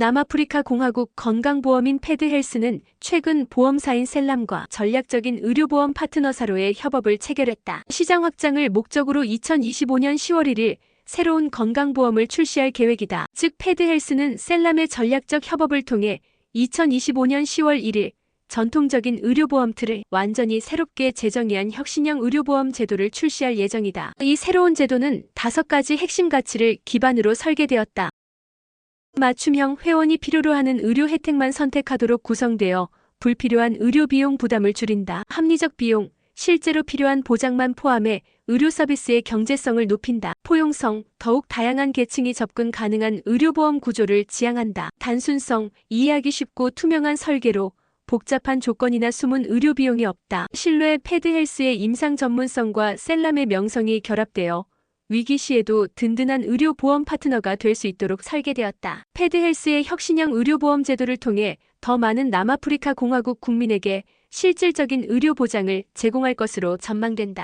남아프리카 공화국 건강보험인 패드헬스는 최근 보험사인 셀람과 전략적인 의료보험 파트너사로의 협업을 체결했다. 시장 확장을 목적으로 2025년 10월 1일 새로운 건강보험을 출시할 계획이다. 즉 패드헬스는 셀람의 전략적 협업을 통해 2025년 10월 1일 전통적인 의료보험 틀을 완전히 새롭게 재정의한 혁신형 의료보험 제도를 출시할 예정이다. 이 새로운 제도는 다섯 가지 핵심 가치를 기반으로 설계되었다. 맞춤형 회원이 필요로 하는 의료 혜택만 선택하도록 구성되어 불필요한 의료 비용 부담을 줄인다. 합리적 비용, 실제로 필요한 보장만 포함해 의료 서비스의 경제성을 높인다. 포용성, 더욱 다양한 계층이 접근 가능한 의료보험 구조를 지향한다. 단순성, 이해하기 쉽고 투명한 설계로 복잡한 조건이나 숨은 의료 비용이 없다. 신뢰 패드헬스의 임상 전문성과 셀람의 명성이 결합되어 위기 시에도 든든한 의료 보험 파트너가 될 수 있도록 설계되었다. 패드헬스의 혁신형 의료보험 제도를 통해 더 많은 남아프리카 공화국 국민에게 실질적인 의료 보장을 제공할 것으로 전망된다.